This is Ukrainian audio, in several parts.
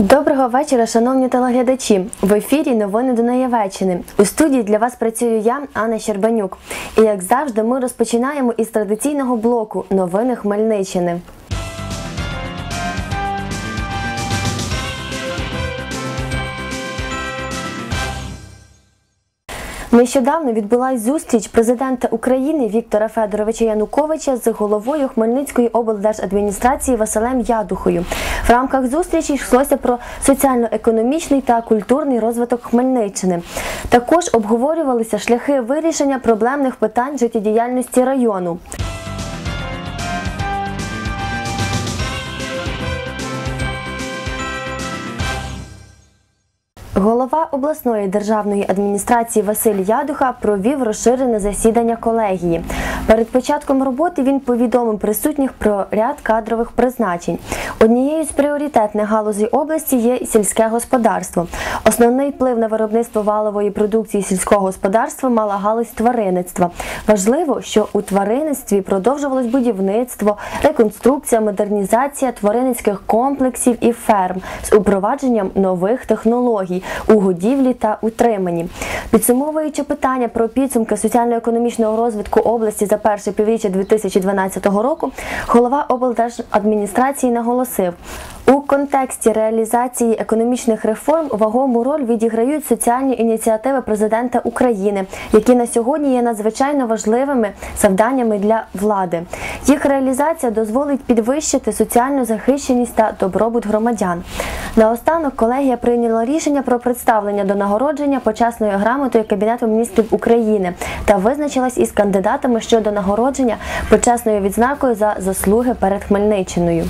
Доброго вечора, шановні телеглядачі. В ефірі новини Дунаєвеччини. У студії для вас працюю я, Анна Щербанюк. І як завжди, ми розпочинаємо із традиційного блоку Новини Хмельниччини. Нещодавно відбулась зустріч президента України Віктора Федоровича Януковича з головою Хмельницької облдержадміністрації Василем Ядухою. В рамках зустрічі йшлося про соціально-економічний та культурний розвиток Хмельниччини. Також обговорювалися шляхи вирішення проблемних питань життєдіяльності району. Голова обласної державної адміністрації Василь Ядуха провів розширене засідання колегії. Перед початком роботи він повідомив присутніх про ряд кадрових призначень. Однією з пріоритетних галузей області є сільське господарство. Основний вплив на виробництво валової продукції сільського господарства мала галузь тваринництва. Важливо, що у тваринництві продовжувалось будівництво, реконструкція, модернізація тваринницьких комплексів і ферм з упровадженням нових технологій у годівлі та утриманні. Підсумовуючи питання про підсумки соціально-економічного розвитку області за перше півріччя 2012 року, голова облдержадміністрації наголосив. У контексті реалізації економічних реформ вагому роль відіграють соціальні ініціативи президента України, які на сьогодні є надзвичайно важливими завданнями для влади. Їх реалізація дозволить підвищити соціальну захищеність та добробут громадян. Наостанок колегія прийняла рішення про представлення до нагородження почесною грамотою Кабінету міністрів України та визначилась із кандидатами щодо нагородження почесною відзнакою за заслуги перед Хмельниччиною.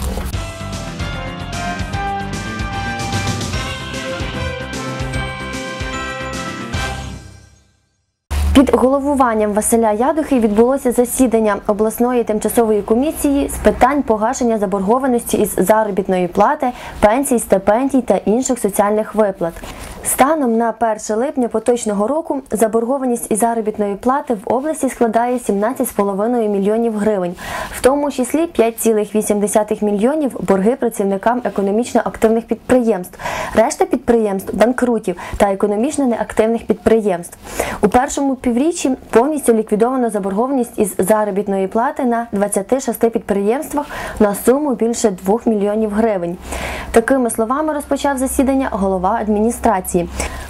Під головуванням Василя Ядухи відбулося засідання обласної тимчасової комісії з питань погашення заборгованості із заробітної плати, пенсій, стипендій та інших соціальних виплат. Станом на 1 липня поточного року заборгованість із заробітної плати в області складає 17,5 мільйонів гривень, в тому числі 5,8 мільйонів борги працівникам економічно активних підприємств, решта підприємств банкрутів та економічно неактивних підприємств. У першому півріччі повністю ліквідовано заборгованість із заробітної плати на 26 підприємствах на суму більше 2 мільйонів гривень. Такими словами розпочав засідання голова адміністрації.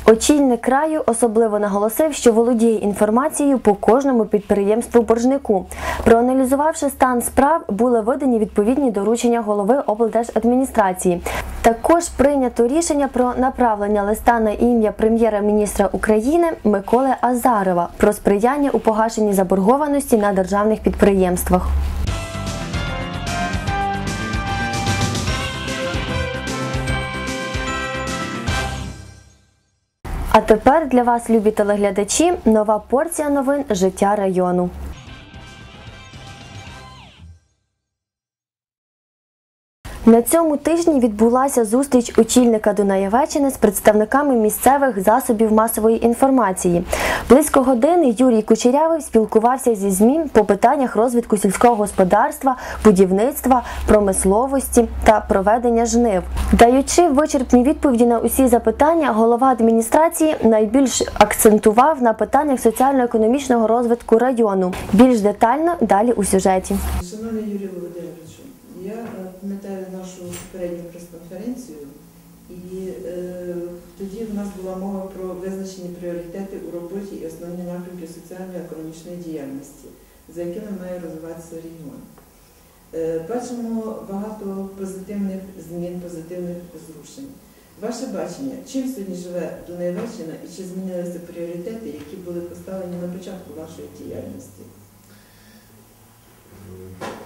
Очільник краю особливо наголосив, що володіє інформацією по кожному підприємству боржнику. Проаналізувавши стан справ, були видані відповідні доручення голови облдержадміністрації. Також прийнято рішення про направлення листа на ім'я прем'єра-міністра України Миколи Азарова про сприяння у погашенні заборгованості на державних підприємствах. А тепер для вас, любі телеглядачі, нова порція новин життя району. На цьому тижні відбулася зустріч очільника Дунаєвеччини з представниками місцевих засобів масової інформації. Близько години Юрій Кучерявий спілкувався зі ЗМІ по питаннях розвитку сільського господарства, будівництва, промисловості та проведення жнив. Даючи вичерпні відповіді на усі запитання, голова адміністрації найбільш акцентував на питаннях соціально-економічного розвитку району. Більш детально далі у сюжеті. Шановний Юрій е, пам'ятаю нашу попередню прес-конференцію, і е, тоді в нас була мова про визначені пріоритети у роботі і основні напрямки соціально-економічної діяльності, за якими має розвиватися регіон. Е, бачимо багато позитивних змін, позитивних зрушень. Ваше бачення, чим сьогодні живе Дунаєвеччина і чи змінилися пріоритети, які були поставлені на початку вашої діяльності?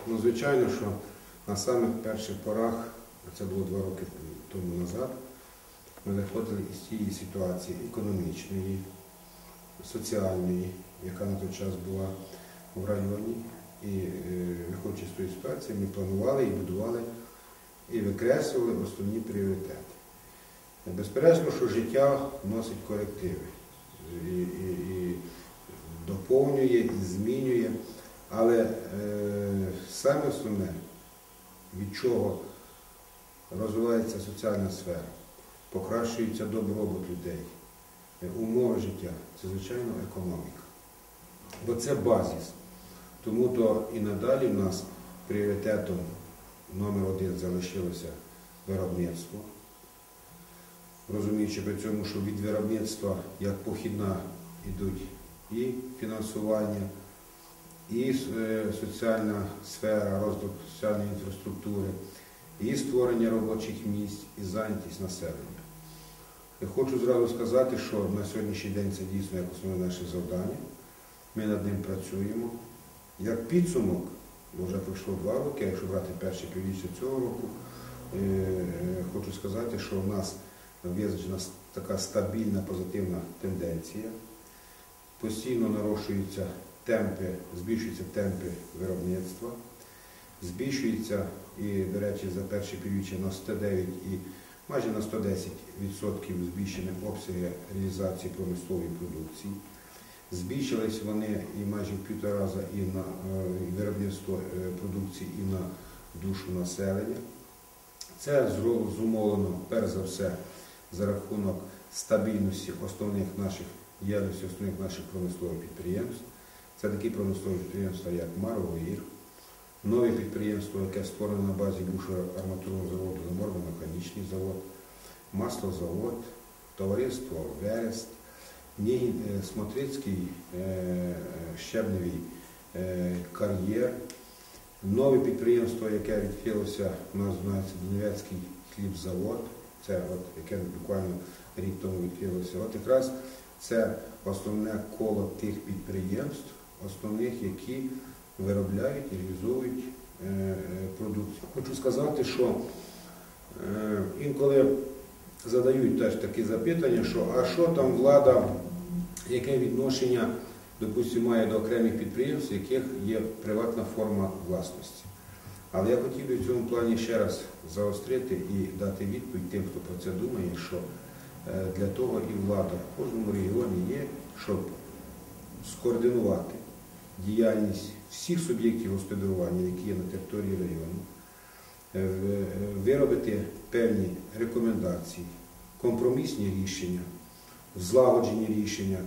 Ну, звичайно, що на самих перших порах, це було два роки тому назад, ми виходили із цієї ситуації економічної, соціальної, яка на той час була в районі. І е, виходячи з тої ситуації, ми планували і будували і викреслювали основні пріоритети. Безперечно, що життя вносить корективи і, і, і доповнює, і змінює. Але е, саме основне, від чого розвивається соціальна сфера, покращується добробут людей, е, умови життя, це звичайно економіка. Бо це базіс. Тому то і надалі в нас пріоритетом номер один залишилося виробництво. Розуміючи при цьому, що від виробництва як похідна йдуть і фінансування, і е, соціальна сфера, розвиток соціальної інфраструктури, і створення робочих місць, і зайнятість населення. Я хочу зразу сказати, що на сьогоднішній день це дійсно як основне наше завдання. Ми над ним працюємо. Як підсумок, вже пройшло два роки, якщо брати перше півріччя цього року, е, е, хочу сказати, що в нас визначена така стабільна позитивна тенденція. Постійно нарощуються темпи, збільшуються темпи виробництва, збільшується і, до речі, за перше півріччя на 109 і майже на 110% збільшені обсяги реалізації промислової продукції. Збільшились вони і майже в півтора рази і на е, виробництво е, продукції, і на душу населення. Це зумовлено, перш за все, за рахунок стабільності основних наших діяльності, основних наших промислових підприємств. Це такі промислові підприємства, як Маровир, нове підприємство, яке створено на базі бувшого арматурного заводу, заморно-механічний завод, маслозавод, товариство Верест, е, Смотрицький е, щебневий е, кар'єр, нове підприємство, яке відкрилося, у нас називається Донецький хлібзавод, це от, яке буквально рік тому відкрилося. От якраз це основне коло тих підприємств, основних, які виробляють і реалізовують е, е, продукцію. Хочу сказати, що е, інколи задають теж такі запитання, що а що там влада, яке відношення, допустимо, має до окремих підприємств, в яких є приватна форма власності. Але я хотів би в цьому плані ще раз заострити і дати відповідь тим, хто про це думає, що для того і влада в кожному регіоні є, щоб скоординувати діяльність всіх суб'єктів господарювання, які є на території району, е, е, виробити певні рекомендації, компромісні рішення, злагоджені рішення,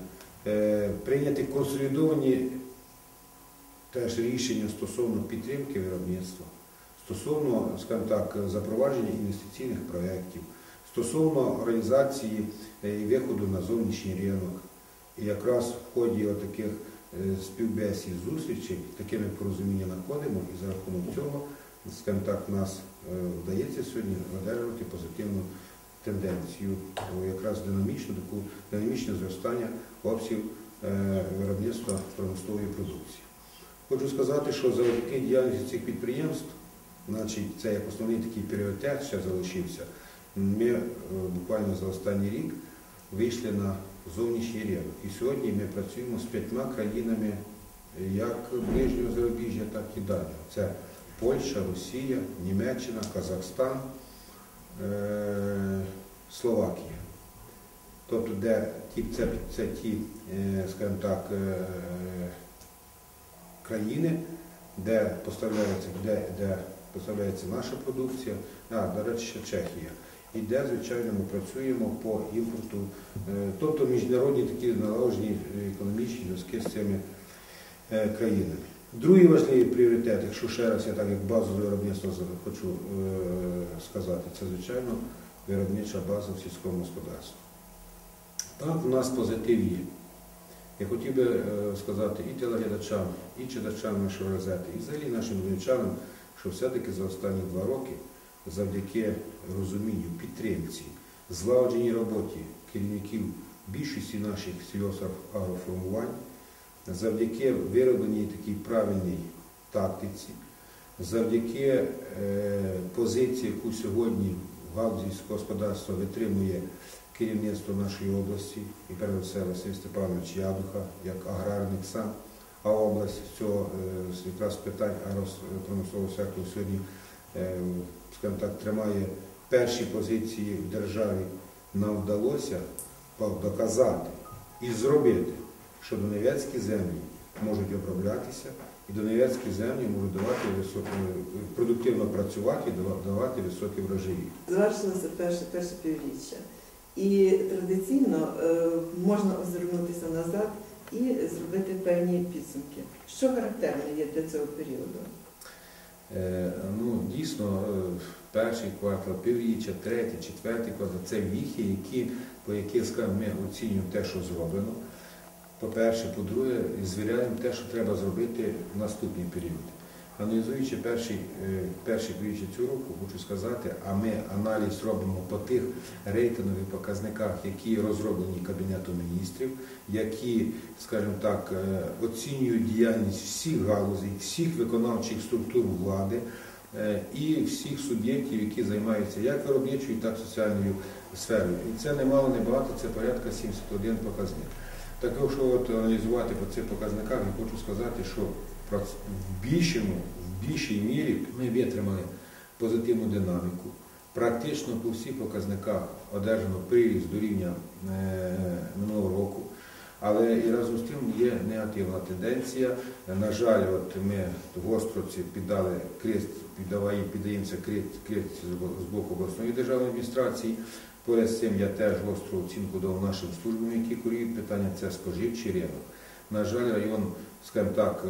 е, прийняти консолідовані теж рішення стосовно підтримки виробництва, стосовно, так, запровадження інвестиційних проєктів, стосовно організації виходу на зовнішній ринок. І якраз в ході таких співбесід, зустрічей, такими порозуміння знаходимо, і за рахунок цього, скажімо так, нас е, вдається сьогодні одержувати позитивну тенденцію, якраз динамічну, таку динамічне зростання обсягів е, виробництва промислової продукції. Хочу сказати, що завдяки діяльності цих підприємств, значить, це як основний такий пріоритет ще залишився. Ми е, буквально за останній рік вийшли на зовнішній ринок. І сьогодні ми працюємо з п'ятьма країнами е, як ближнього зарубіжжя, так і дальнього. Це Польща, Росія, Німеччина, Казахстан, е, Словакія. Тобто, де ті, це, це ті, е, скажімо так, країни, де поставляється, де, де поставляється наша продукція, а, до речі, ще Чехія. І де, звичайно, ми працюємо по імпорту, е, тобто міжнародні такі наложені е, економічні зв'язки з цими е, країнами. Другий важливий пріоритет, якщо ще раз я так як базове виробництво хочу е, сказати, це звичайно виробнича база в сільському господарстві. Так, у нас позитив є. Я хотів би сказати і телеглядачам, і читачам нашої газети, і взагалі нашим донечанам, що все-таки за останні два роки, завдяки розумінню, підтримці, злагодженій роботі керівників більшості наших сільгоспагроформувань, завдяки виробленій такій правильній тактиці, завдяки е, позиції, яку сьогодні в галузі сільського господарства витримує керівництво нашої області, і перш все Василь Степанович Ядуха, як аграрник сам, а область цього е, якраз питань агропромислового сектору сьогодні, е, скажімо так, тримає перші позиції в державі. Нам вдалося доказати і зробити, що донецькі землі можуть оброблятися І Донецькі землі можуть давати високі, продуктивно працювати і давати високі врожаї. Завершилося перше, перше півріччя. І традиційно е, можна озирнутися назад і зробити певні підсумки. Що характерно є для цього періоду? Е, Ну, дійсно, е, перший квартал, півріччя, третій, четвертий квартал це віхи, які, по яких ми оцінюємо те, що зроблено. По-перше, по-друге, звіряємо те, що треба зробити в наступний період. Аналізуючи перший, е, перший півріччя цього року, хочу сказати, а ми аналіз робимо по тих рейтингових показниках, які розроблені Кабінетом міністрів, які, скажімо так, е, оцінюють діяльність всіх галузей, всіх виконавчих структур влади е, і всіх суб'єктів, які займаються як виробничою, так і соціальною сферою. І це немало не багато, це порядка 71 показник. Так якщо от аналізувати по цих показниках, я хочу сказати, що в більшому, в більшій мірі ми витримали позитивну динаміку. Практично по всіх показниках одержано приріст до рівня е, минулого року. Але і разом з тим є негативна тенденція. На жаль, от ми в Островці піддали крест, піддаває, піддаємося крест з боку обласної державної адміністрації. Поряд з цим я теж гостру оцінку дав нашим службам, які курюють питання, це споживчий ринок. На жаль, район, скажімо так, е,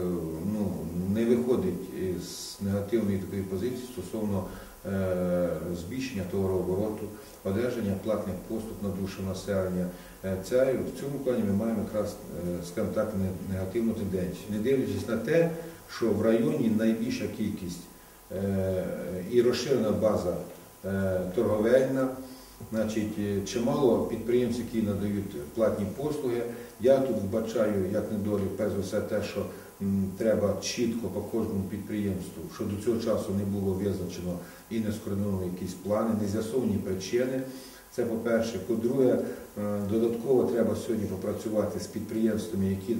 ну, не виходить з негативної такої позиції стосовно е, збільшення товарообороту, одержання платних послуг на душу населення. Е, Це, в цьому плані ми маємо якраз, скажімо так, негативну тенденцію. Не дивлячись на те, що в районі найбільша кількість і розширена база торговельна, Значить, е, чимало підприємців, які надають платні послуги. Я тут вбачаю як недолік, перш за все, те, що треба чітко по кожному підприємству, що до цього часу не було визначено і не скоординовано якісь плани, не з'ясовані причини. Це по-перше. По-друге, е, додатково треба сьогодні попрацювати з підприємствами, які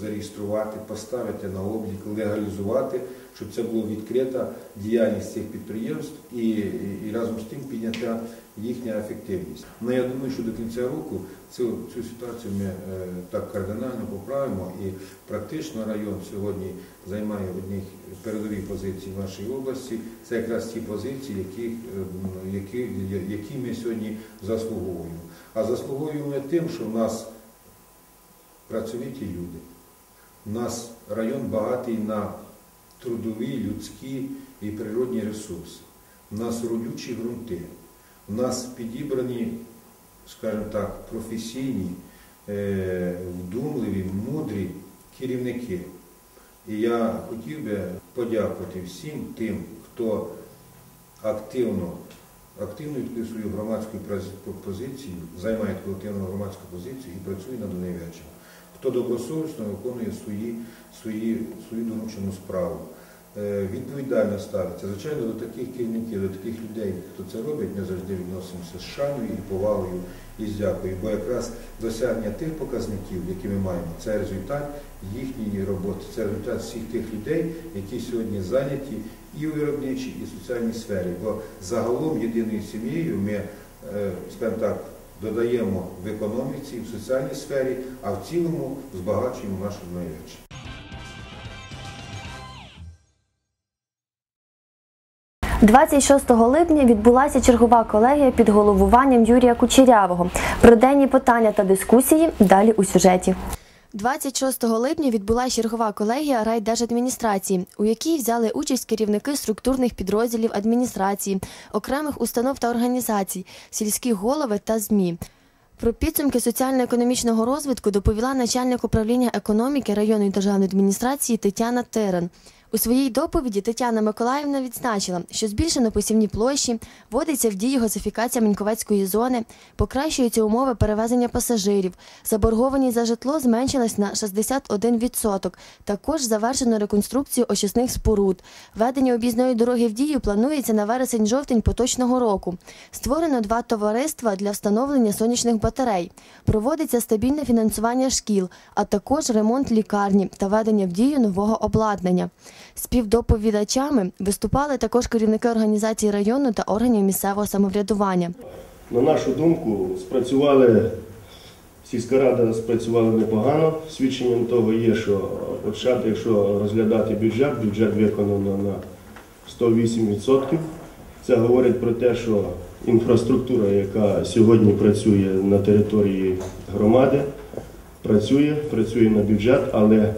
зареєструвати, поставити на облік, легалізувати, щоб це була відкрита діяльність цих підприємств і, і, і разом з тим підняття їхня ефективність. Ну я думаю, що до кінця року цю, цю ситуацію ми е, так кардинально поправимо і практично район сьогодні займає одні передові позиції в нашій області. Це якраз ті позиції, які, е, які, які ми сьогодні заслуговуємо. А заслуговуємо тим, що в нас працьовиті люди. У нас район багатий на трудові, людські і природні ресурси. У нас родючі ґрунти. У нас підібрані, скажімо так, професійні, е, вдумливі, мудрі керівники. І я хотів би подякувати всім тим, хто активно, активно відкрив свою громадську позицію, займає колективну громадську позицію і працює над нею. Хто добросовісно виконує свої, свої, свою доручену справу. Е, Відповідально ставиться. Звичайно, до таких керівників, до таких людей, хто це робить, ми завжди відносимося з шаною і повагою і з дякою. Бо якраз досягнення тих показників, які ми маємо, це результат їхньої роботи, це результат всіх тих людей, які сьогодні зайняті і у виробничій, і в соціальній сфері. Бо загалом єдиною сім'єю ми, е, скажімо так, додаємо в економіці, в соціальній сфері, а в цілому збагачуємо нашу Двадцять 26 липня відбулася чергова колегія під головуванням Юрія Кучерявого. Про денні питання та дискусії далі у сюжеті. 26 липня відбулася чергова колегія райдержадміністрації, у якій взяли участь керівники структурних підрозділів адміністрації, окремих установ та організацій, сільські голови та ЗМІ. Про підсумки соціально-економічного розвитку доповіла начальник управління економіки районної державної адміністрації Тетяна Терен. У своїй доповіді Тетяна Миколаївна відзначила, що збільшено посівні площі, вводиться в дію газифікація Міньковецької зони, покращуються умови перевезення пасажирів, заборгованість за житло зменшилась на 61%. Також завершено реконструкцію очисних споруд. Введення об'їзної дороги в дію планується на вересень-жовтень поточного року. Створено два товариства для встановлення сонячних батарей. Проводиться стабільне фінансування шкіл, а також ремонт лікарні та введення в дію нового обладнання. Співдоповідачами виступали також керівники організацій району та органів місцевого самоврядування. На нашу думку, спрацювали Сільська рада спрацювала непогано. Свідченням того є, що почати, якщо розглядати бюджет, бюджет виконано на 108%. Це говорить про те, що інфраструктура, яка сьогодні працює на території громади, працює, працює на бюджет, але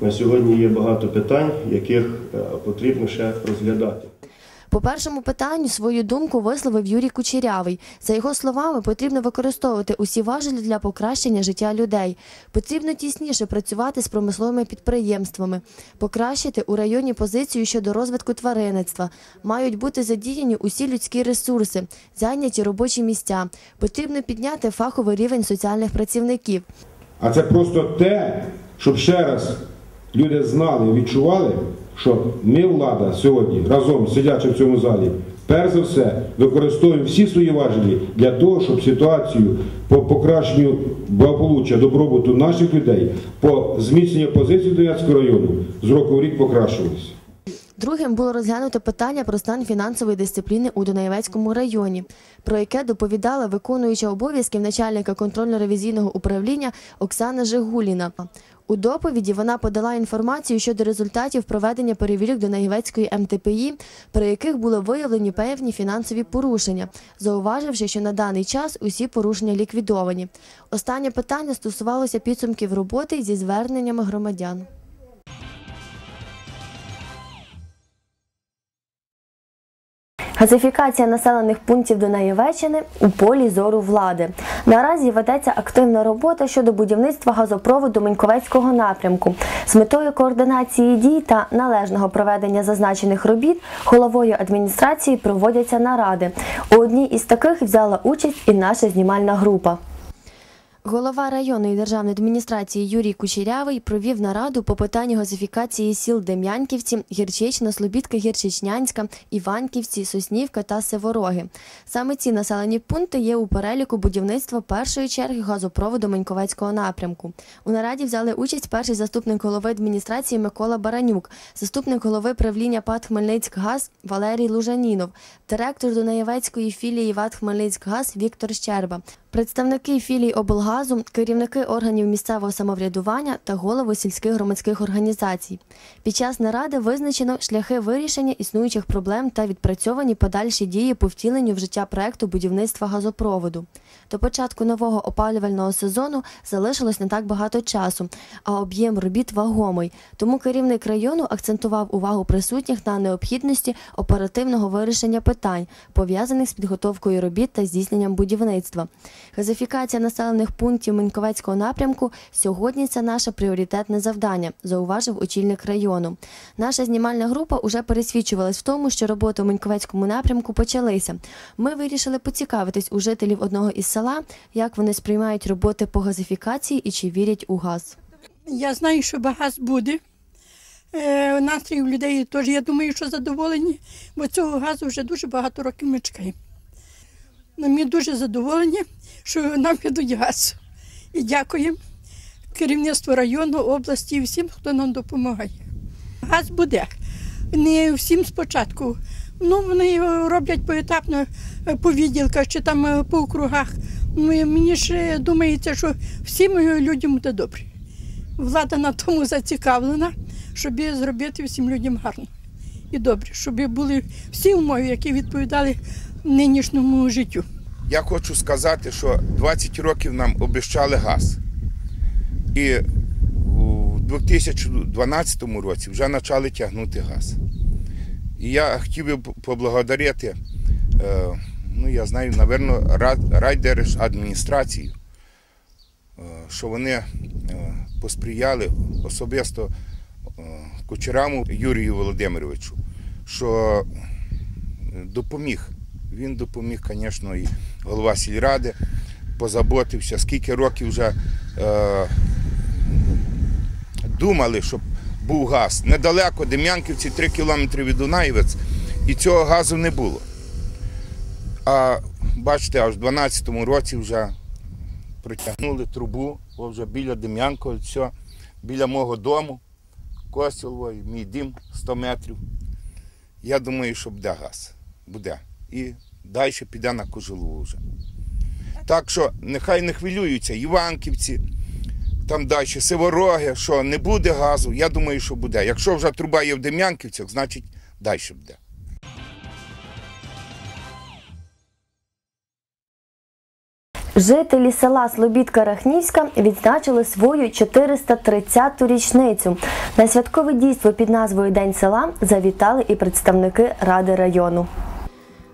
на сьогодні є багато питань, яких е, потрібно ще розглядати. По першому питанню свою думку висловив Юрій Кучерявий. За його словами, потрібно використовувати усі важелі для покращення життя людей. Потрібно тісніше працювати з промисловими підприємствами, покращити у районі позицію щодо розвитку тваринництва. Мають бути задіяні усі людські ресурси, зайняті робочі місця. Потрібно підняти фаховий рівень соціальних працівників. А це просто те, щоб ще раз люди знали, відчували, що ми, влада, сьогодні разом сидячи в цьому залі, перш за все використовуємо всі свої важелі для того, щоб ситуацію по покращенню благополуччя, добробуту наших людей, по зміцненню позиції Донецького району з року в рік покращувалися. Другим було розглянуто питання про стан фінансової дисципліни у Дунаєвецькому районі, про яке доповідала виконуюча обов'язків начальника контрольно-ревізійного управління Оксана Жигуліна. У доповіді вона подала інформацію щодо результатів проведення перевірок Дунаєвецької МТПІ, при яких були виявлені певні фінансові порушення, зауваживши, що на даний час усі порушення ліквідовані. Останнє питання стосувалося підсумків роботи зі зверненнями громадян. Газифікація населених пунктів Дунаєвеччини у полі зору влади. Наразі ведеться активна робота щодо будівництва газопроводу Меньковецького напрямку. З метою координації дій та належного проведення зазначених робіт головою адміністрації проводяться наради. У одній із таких взяла участь і наша знімальна група. Голова районної державної адміністрації Юрій Кучерявий провів нараду по питанню газифікації сіл Дем'янківці, Гірчична, Слобідка, Гірчичнянська, Іванківці, Соснівка та Сивороги. Саме ці населені пункти є у переліку будівництва першої черги газопроводу Маньковецького напрямку. У нараді взяли участь перший заступник голови адміністрації Микола Баранюк, заступник голови правління ПАТ Хмельницькгаз Валерій Лужанінов, директор Дунаєвецької філії ВАТ Хмельницькгаз Віктор Щерба, представники філій облгазу, керівники органів місцевого самоврядування та голови сільських громадських організацій. Під час наради визначено шляхи вирішення існуючих проблем та відпрацьовані подальші дії по втіленню в життя проекту будівництва газопроводу. До початку нового опалювального сезону залишилось не так багато часу, а об'єм робіт вагомий. Тому керівник району акцентував увагу присутніх на необхідності оперативного вирішення питань, пов'язаних з підготовкою робіт та здійсненням будівництва. Газифікація населених пунктів Миньковецького напрямку сьогодні це наше пріоритетне завдання, зауважив очільник району. Наша знімальна група уже пересвідчувалась в тому, що роботи у Миньковецькому напрямку почалися. Ми вирішили поцікавитись у жителів одного із села, як вони сприймають роботи по газифікації і чи вірять у газ. Я знаю, що багаз буде. Е, настрій у людей теж, я думаю, що задоволені, бо цього газу вже дуже багато років ми чекаємо. Ну, Ми дуже задоволені, що нам ведуть газ. І дякуємо керівництву району, області і всім, хто нам допомагає. Газ буде. Не всім спочатку. Ну, вони роблять поетапно е, по відділках чи там е, по округах. Ну, Мені ж е, думається, що всім людям буде добре влада на тому зацікавлена, щоб зробити всім людям гарно і добре, щоб були всі умови, які відповідали нинішньому життю. Я хочу сказати, що 20 років нам обіцяли газ. І у 2012 році вже почали тягнути газ. І я хотів би поблагодарити, е, ну я знаю, напевно, райдержадміністрацію, е, що вони е, посприяли особисто Кучераму Юрію Володимировичу, що допоміг. Він допоміг, звісно, і голова сільради позаботився, скільки років вже е, думали, щоб був газ. Недалеко, Дем'янківці, 3 кілометри від Дунаєвець, і цього газу не було. А бачите, аж в 12-му році вже притягнули трубу, о, вже біля Дем'янково, все, біля мого дому, Костілово, мій дім 100 метрів. Я думаю, що буде газ. Буде. І далі піде на Кожелову вже. Так що нехай не хвилюються Іванківці, там далі Сивороги, що не буде газу. Я думаю, що буде. Якщо вже труба є в Дем'янківцях, значить далі буде. Жителі села Слобідка Рахнівська відзначили свою 430-ту річницю. На святкове дійство під назвою День села завітали і представники ради району.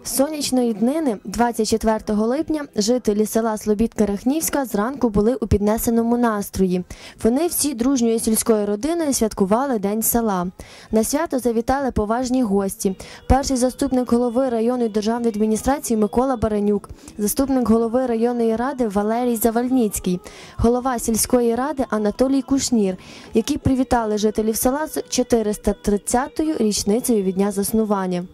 Сонячної днини, 24 липня, жителі села Слобідка Рахнівська зранку були у піднесеному настрої. Вони всі дружньою сільською родиною святкували День села. На свято завітали поважні гості. Перший заступник голови районної державної адміністрації Микола Баранюк, заступник голови районної ради Валерій Завальніцький, голова сільської ради Анатолій Кушнір, які привітали жителів села з 430-ю річницею від дня заснування.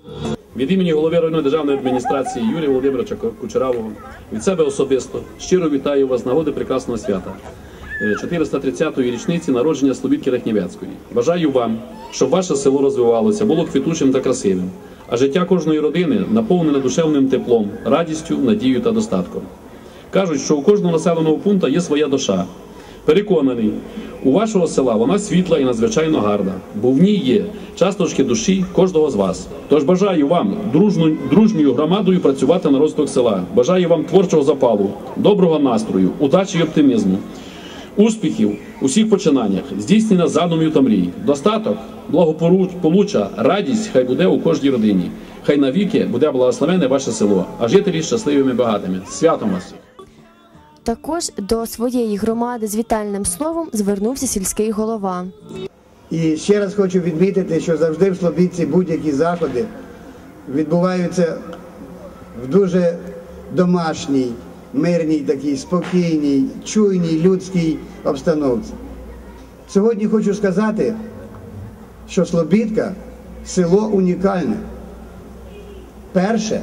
Від імені голови районної державної адміністрації Юрія Володимировича Кучеравого від себе особисто щиро вітаю вас з нагоди прекрасного свята е, 430-ї річниці народження Слобідки Рахнівецької. Бажаю вам, щоб ваше село розвивалося, було квітучим та красивим, а життя кожної родини наповнене душевним теплом, радістю, надією та достатком. Кажуть, що у кожного населеного пункту є своя душа. Переконаний, у вашого села вона світла і надзвичайно гарна, бо в ній є часточки душі кожного з вас. Тож бажаю вам дружну, дружньою громадою працювати на розвиток села. Бажаю вам творчого запалу, доброго настрою, удачі і оптимізму, успіхів у всіх починаннях, здійснення задумів та мрій, достаток, благополуччя, радість хай буде у кожній родині. Хай навіки буде благословене ваше село, а жителі щасливими і багатими. Святом вас! Також до своєї громади з вітальним словом звернувся сільський голова. І ще раз хочу відмітити, що завжди в Слобідці будь-які заходи відбуваються в дуже домашній, мирній, такій спокійній, чуйній людській обстановці. Сьогодні хочу сказати, що Слобідка село унікальне. Перше,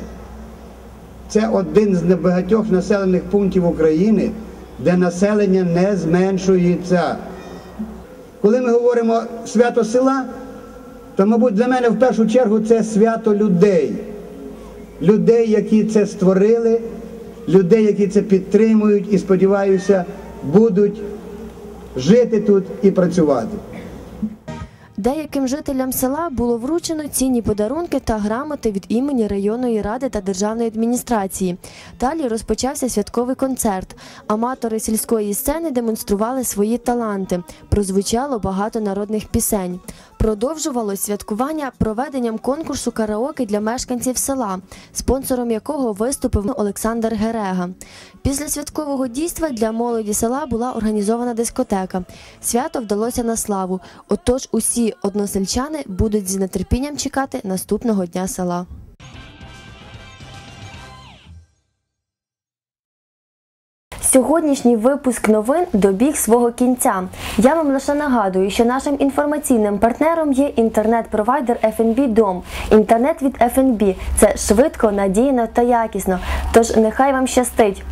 це один з небагатьох населених пунктів України, де населення не зменшується. Коли ми говоримо свято села, то, мабуть, для мене в першу чергу це свято людей. Людей, які це створили, людей, які це підтримують і, сподіваюся, будуть жити тут і працювати. Деяким жителям села було вручено цінні подарунки та грамоти від імені районної ради та державної адміністрації. Далі розпочався святковий концерт. Аматори сільської сцени демонстрували свої таланти. Прозвучало багато народних пісень. Продовжувалось святкування проведенням конкурсу караоке для мешканців села, спонсором якого виступив Олександр Герега. Після святкового дійства для молоді села була організована дискотека. Свято вдалося на славу. Отож, усі односельчани будуть з нетерпінням чекати наступного дня села. Сьогоднішній випуск новин добіг свого кінця. Я вам лише нагадую, що нашим інформаційним партнером є інтернет-провайдер FNB Дом. Інтернет від FNB – це швидко, надійно та якісно. Тож нехай вам щастить.